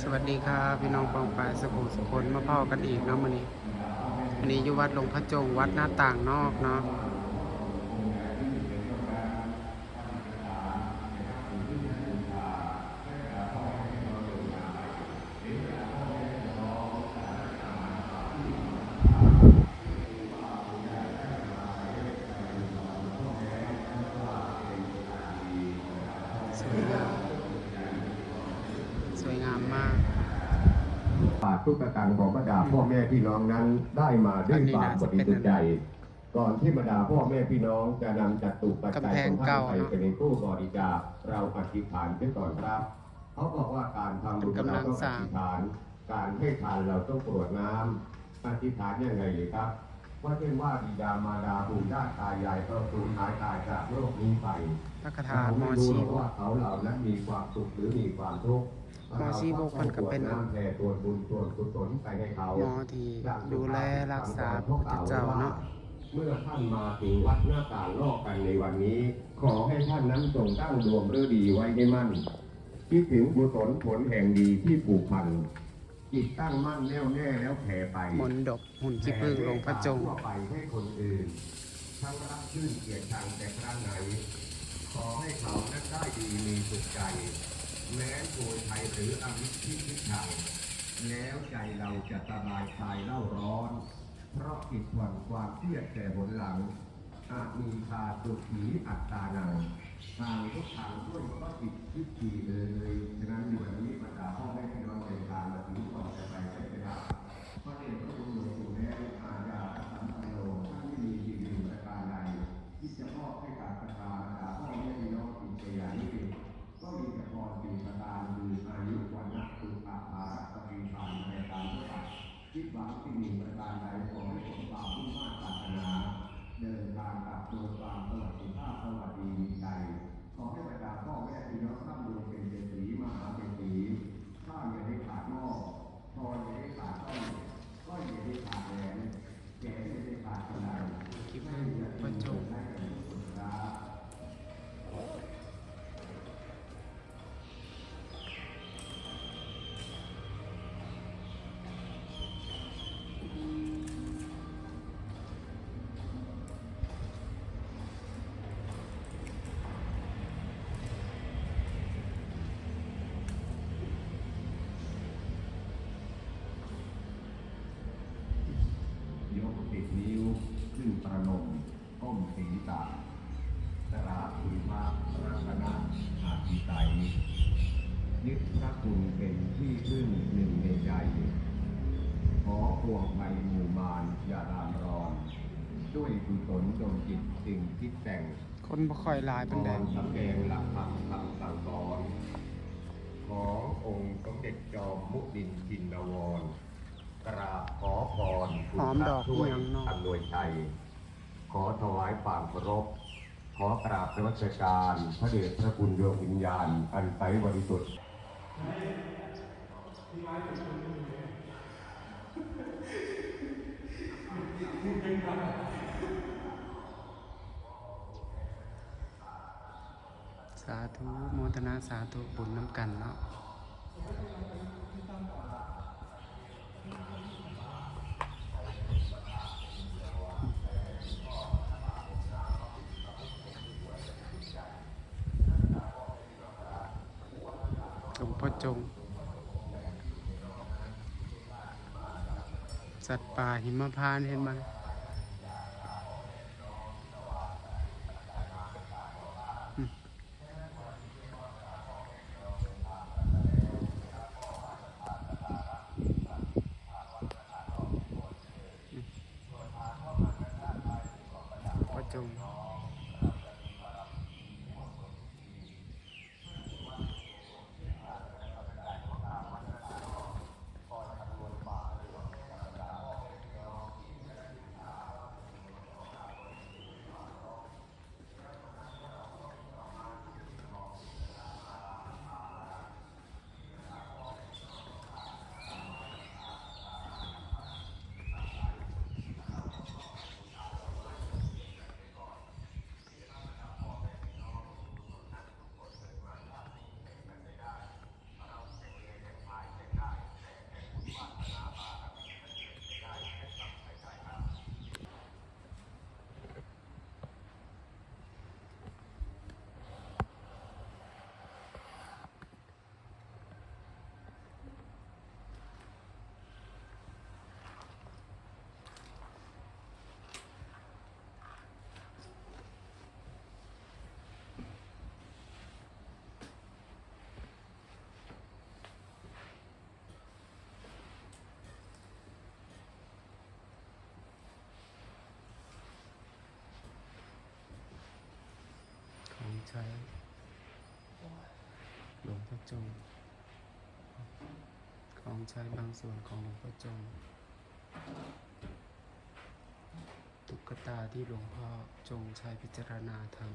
สวัสดีครับพี่น้องปองปายสกุลสุลมาพ่อกันอีกเนาะมื้อนี้วันนี้อยู่วัดหลวงพระจงวัดหน้าต่างนอกเนาะสวยงามสวยงามมาก บา ททุกตังค์ของบรรดาพ่อแม่พี่น้องนั้นได้มาด้วยความบริสุทธิ์ใจ ก่อนที่บรรดาพ่อแม่พี่น้องจะนำจัตุปัจจัยกำแพของงท่าเก่านไปเนอะไปในตู้บริจาคเราอธิษฐานขึ้นก่อนครับ เขาบอกว่าการทำบุญกำลัเรางต้องสอร้างธิษฐาน การให้ทานเราต้องกรวดน้ำอธิษฐานยังไงเลยครับว่าเช่นว่าบิดามารดาปู่ย่าตายายเราสูญหายตายจากโลกนี้ไปพระคาถาหมอเราชีไม่รู้หรอกวว่าเขาเหล่านั้นมีความสุขหรือมีความทุกข์ หมอชีวกมันก็เป็นน้ำแผ่ตัวบุญตัวกุศลไปให้เขาหมอที่ดูแลรักษาพระพุทธเจ้าเนาะเมื่อท่านมาถึงวัดหน้าต่างโลกกันในวันนี้ ขอให้ท่านนั้นทรงตั้งดวงฤดีไว้ให้มั่นคิดถึงบุญผลผลแห่งดีที่ผูกพันจิตตั้งมั่นแน่วแน่แล้วแผ่ไปมนต์ดกหุ่นขี้ผึ้งหลวงพระจงทั่วไปให้คนอื่นทั้งรักชื่นเกียรติชังแต่ครั้งไหนขอให้เขานั้นได้ดีมีสุขใจ แม้โกยภัยหรืออมิตรที่คิดชังแล้วใจเราจะสบายคลายเล่าร้อน เพราะอิดหวันความเครียดแต่หนหลังอาจมีคาสุขีอัตตานังทางทุกทางด้วยก็อิดคิดทีเลยฉะนั้นวันนี้บรรดาพ่อแม่พี่น้องในทางมาถึงก่อนจะไปใช่ไหมครับพระเดชพระคุณหลวงปู่แม่อาญาสัมปันโนท่านไม่มีสิ่งหนึ่งประการใดที่จะมอบให้การประทานบ ก้มศีรษะกราบศีมารัตนะอาภิไตยยึดพระคุณเป็นที่พึ่งหนึ่งในใจ ขอพวงไปหมู่มารอย่ารามรอน ด้วยกุศลจงจิตสิ่งคิดแต่งคนบ่ค่อยหลายตเป็นแดองนสำแดงหลักธรรมคำสั่งสอนขององค์สมเด็จจอมมุดินจินนวรกราบขอพรคุณหอมดอกพระช่วยเมืองนอกอำนวยชัย ขอถวายความเคารพ ขอกราบนมัสการพระเดชพระคุณดวงวิญญาณ อันใสบริสุทธิ์สาธุโมทนาสาธุบุญน้ำกันเนาะหลวงพ่อ จง สัตว์ป่าหิมพานเห็นไหมพ่อจง ห ใช้หลวงพ่อจง ของใช้บางส่วนของหลวงพ่อจง ตุ๊กตาที่หลวงพ่อจงใช้พิจารณาธรรม